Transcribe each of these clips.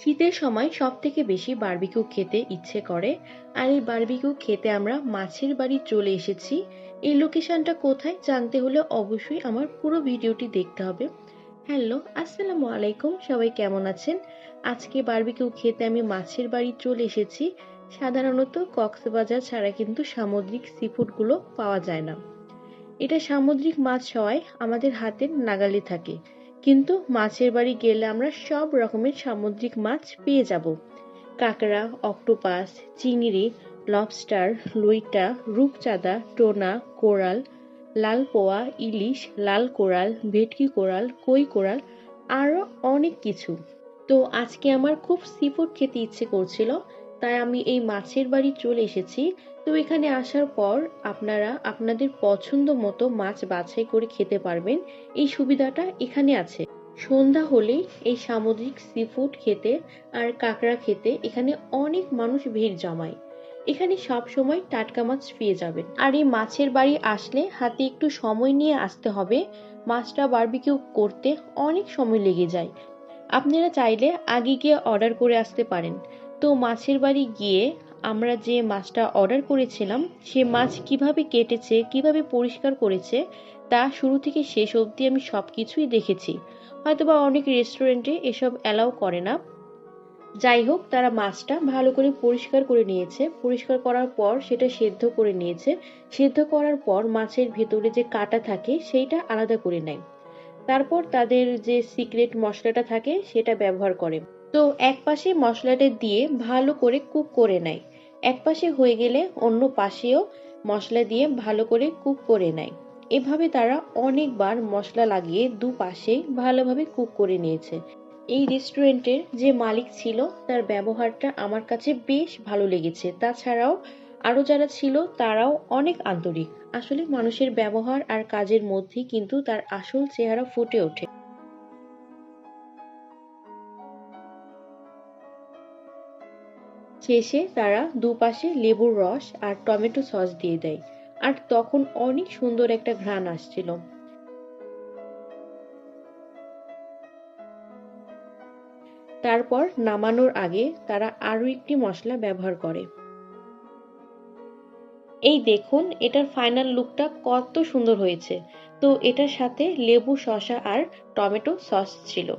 শীতের সময় সব থেকে বেশি বারবিকিউ খেতে ইচ্ছে করে, আর এই বারবিকিউ খেতে আমরা মাছের বাড়ি চলে এসেছি। এই লোকেশনটা কোথায় জানতে হলে অবশ্যই আমার পুরো ভিডিওটি দেখতে হবে। হ্যালো আসসালামু আলাইকুম, সবাই কেমন আছেন? আজকে বারবিকিউ খেতে আমি মাছের বাড়ি চলে এসেছি। সাধারণত কক্সবাজার ছাড়া কিন্তু সামুদ্রিক সিফুডগুলো পাওয়া যায় না। এটা সামুদ্রিক মাছ হওয়ায় আমাদের হাতের নাগালে থাকে। কিন্তু মাছের বাড়ি গেলে আমরা সব রকমের সামুদ্রিক মাছ পেয়ে যাব। কাঁকড়া, অক্টোপাস, চিংড়ি, লবস্টার, লুইটা, রূপচাঁদা, টোনা, কোরাল, লাল পোয়া, ইলিশ, লাল কোরাল, ভেটকি কোরাল, কই কোরাল, আরও অনেক কিছু। তো আজকে আমার খুব সিফুড খেতে ইচ্ছে করছিল তাই আমি এই মাছের বাড়ি চলে এসেছি। তো এখানে আসার পর আপনারা আপনাদের পছন্দ মতো মাছ বাছাই করে খেতে পারবেন। এই সুবিধাটা এখানে আছে। সন্ধ্যা হলেই এই সামুদ্রিক সিফুড খেতে আর কাঁকড়া খেতে এখানে অনেক মানুষ ভিড় জমায়। এখানে সব সময় টাটকা মাছ পেয়ে যাবেন। আর এই মাছের বাড়ি আসলে হাতে একটু সময় নিয়ে আসতে হবে। মাছটা বারবিকিউ করতে অনেক সময় লেগে যায়। আপনারা চাইলে আগে গিয়ে অর্ডার করে আসতে পারেন। তো মাছের বাড়ি গিয়ে আমরা যে মাছটা অর্ডার করেছিলাম, সে মাছ কীভাবে কেটেছে, কীভাবে পরিষ্কার করেছে, তা শুরু থেকে শেষ অবধি আমি সব কিছুই দেখেছি। হয়তোবা অনেক রেস্টুরেন্টে এসব অ্যালাউ করে না। যাই হোক, তারা মাছটা ভালো করে পরিষ্কার করে নিয়েছে। পরিষ্কার করার পর সেটা সেদ্ধ করে নিয়েছে। সেদ্ধ করার পর মাছের ভেতরে যে কাটা থাকে, সেইটা আলাদা করে নেয়। তারপর তাদের যে সিক্রেট মশলাটা থাকে, সেটা ব্যবহার করে। তো এক পাশে মশলাটা দিয়ে ভালো করে কুক করে নেয়। এক পাশে হয়ে গেলে অন্য পাশেও মশলা দিয়ে ভালো করে কুক করে নেয়। এভাবে তারা অনেকবার মশলা লাগিয়ে দুপাশেই ভালোভাবে কুক করে নিয়েছে। এই রেস্টুরেন্টের যে মালিক ছিল, তার ব্যবহারটা আমার কাছে বেশ ভালো লেগেছে। তাছাড়াও আরও যারা ছিল, তারাও অনেক আন্তরিক। আসলে মানুষের ব্যবহার আর কাজের মধ্যেই কিন্তু তার আসল চেহারা ফুটে ওঠে। শেষে তারা দুপাশে লেবুর রস আর টমেটো সস দিয়ে দেয়। আর তখন অনেক সুন্দর একটা ঘ্রাণ আসছিল। তারপর নামানোর আগে তারা আরও একটি মশলা ব্যবহার করে। এই দেখুন, এটার ফাইনাল লুকটা কত সুন্দর হয়েছে। তো এটার সাথে লেবু শসা আর টমেটো সস ছিল।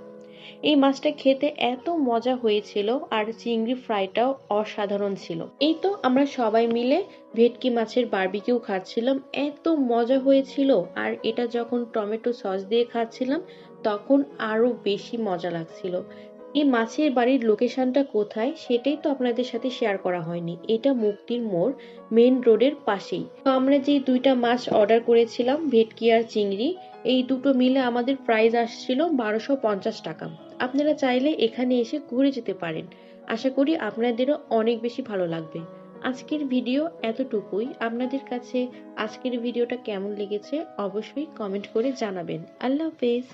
এই মাছটা খেতে এত মজা হয়েছিল আর চিংড়ি ফ্রাইটাও অসাধারণ ছিল। এই তো আমরা সবাই মিলে ভেটকি মাছের বার্বিকিউ খাচ্ছিলাম। এত মজা হয়েছিল আর এটা যখন টমেটো সস দিয়ে খাচ্ছিলাম, তখন আরও বেশি মজা লাগছিল। এই মাছের বাড়ির লোকেশনটা কোথায় সেটাই তো আপনাদের সাথে শেয়ার করা হয়নি। এটা মুক্তির মোড় মেন রোডের পাশেই। তো আমরা যে দুইটা মাছ অর্ডার করেছিলাম, ভেটকি আর চিংড়ি, এই দুটো মিলে আমাদের প্রাইস আসছিল বারোশো পঞ্চাশ টাকা। আপনারা চাইলে এখানে এসে ঘুরে যেতে পারেন। আশা করি আপনাদেরও অনেক বেশি ভালো লাগবে। আজকের ভিডিও এতটুকুই। আপনাদের কাছে আজকের ভিডিওটা কেমন লেগেছে অবশ্যই কমেন্ট করে জানাবেন। আল্লাহ হাফেজ।